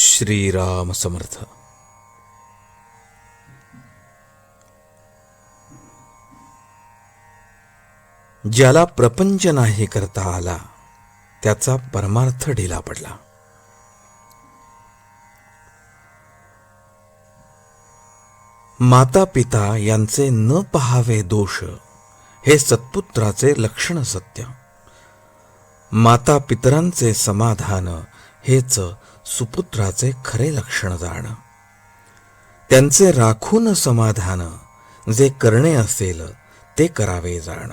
श्रीराम समर्थ. ज्याला प्रपंच नाही करता आला त्याचा परमार्थ ढिला पडला. माता पिता यांचे न पहावे दोष हे सत्पुत्राचे लक्षण सत्य. माता पितरांचे समाधान हेच सुपुत्राचे खरे लक्षण जाण. त्यांचे राखून समाधान जे करणे असेल ते करावे जाण.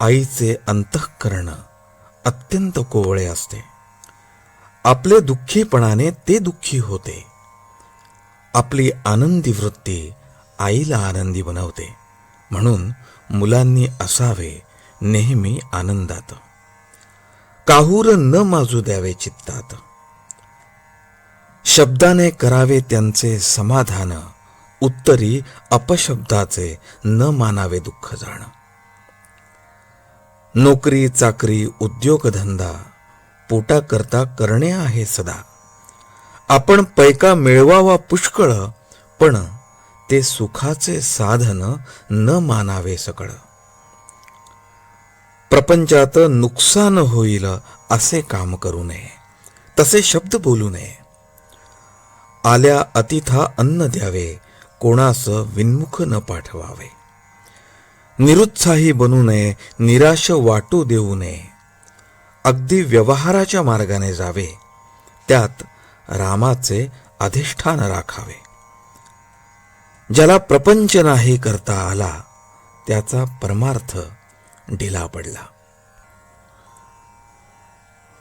आईचे अंतःकरण अत्यंत कोवळे असते. आपले दुःखीपणाने ते दुःखी होते. आपली आनंदी वृत्ती आईला आनंदी बनवते. म्हणून मुलांनी असावे नेहमी आनंदात. काहूर न माजू द्यावे चित्तात. शब्दाने करावे त्यांचे समाधान उत्तरी अपशब्दाचे न मानावे दुःख जाण. नोकरी चाकरी उद्योगधंदा पोटाकरता करणे आहे सदा. आपण पैका मिळवावा पुष्कळ पण ते सुखाचे साधन न मानावे सकळ. प्रपंचात नुकसान होईल असे काम करू नये. तसे शब्द बोलू नये. आल्या अतिथा अन्न द्यावे कोणास विन्मुख न पाठवावे. निरुत्साही बनू नये निराश वाटू देऊ नये. अगदी व्यवहाराच्या मार्गाने जावे त्यात रामाचे अधिष्ठान राखावे. ज्याला प्रपंच नाही करता आला त्याचा परमार्थ ढिला पडला.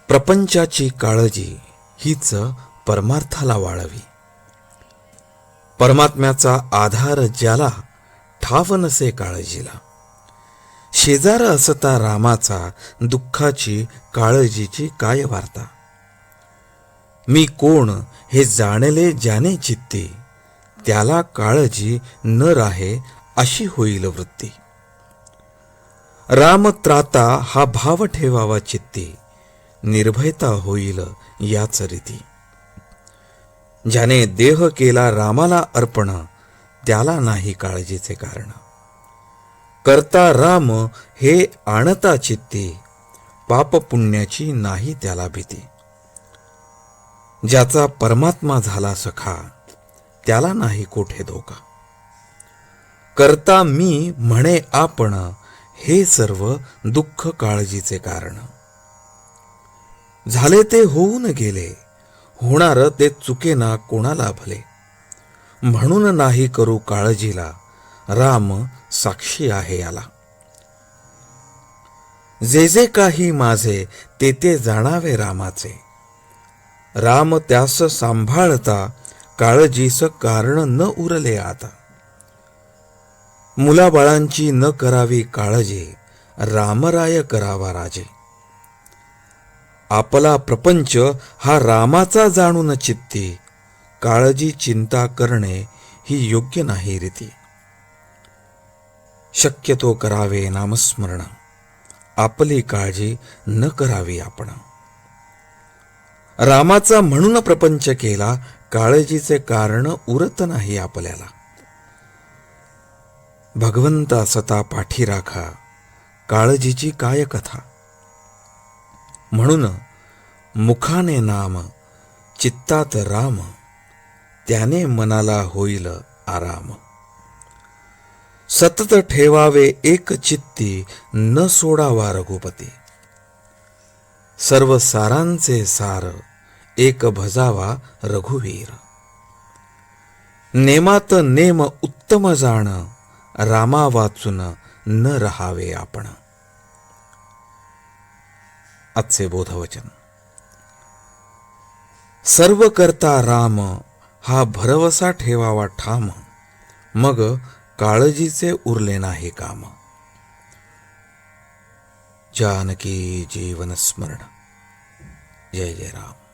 प्रपंचाची काळजी हीच परमार्थाला वाळवी. परमात्म्याचा आधार ज्याला ठाव नसे काळजीला. शेजार असता रामाचा दुःखाची काळजीची काय वार्ता मी कोण हे जाणले ज्याने चित्ते त्याला काळजी न राहे अशी होईल वृत्ती. राम त्राता हा भाव ठेवावा चित्ती. निर्भयता होईल याच रीती. ज्याने देह केला रामाला अर्पण त्याला नाही काळजीचे कारण. करता राम हे आणता चित्ती पाप पुण्याची नाही त्याला भीती. ज्याचा परमात्मा झाला सखा त्याला नाही कोठे धोका. करता मी म्हणे आपण हे सर्व दुःख काळजीचे कारण. झाले ते होऊन गेले होणार ते चुकेना कोणाला भले. म्हणून नाही करू काळजीला राम साक्षी आहे याला. जे जे काही माझे ते ते जाणावे रामाचे. राम त्यास सांभाळता काळजीस कारण न उरले आता. मुलाबाळांची न करावी काळजी रामराय करावा राजे. आपला प्रपंच हा रामाचा जाणून चित्ती काळजी चिंता करणे ही योग्य नाही रीती. शक्यतो करावे नामस्मरण आपली काळजी न करावी आपण. रामाचा म्हणून प्रपंच केला काळजीचे कारण उरत नाही आपल्याला. भगवंता सता पाठी राखा काळजीची काय कथा? म्हणून मुखाने नाम चित्तात राम त्याने मनाला होईल आराम. सतत ठेवावे एक चित्ती न सोडावा रघुपती. सर्व सारांचे सार एक भजावा रघुवीर. नेमात नेम उत्तम जाण रामा वाचून न रहावे आपण. आजचे बोधवचन. सर्व करता राम हा भरवसा ठेवावा ठाम मग काळजीचे उरले नाही काम. जानकी जीवन स्मरण. जय जय राम.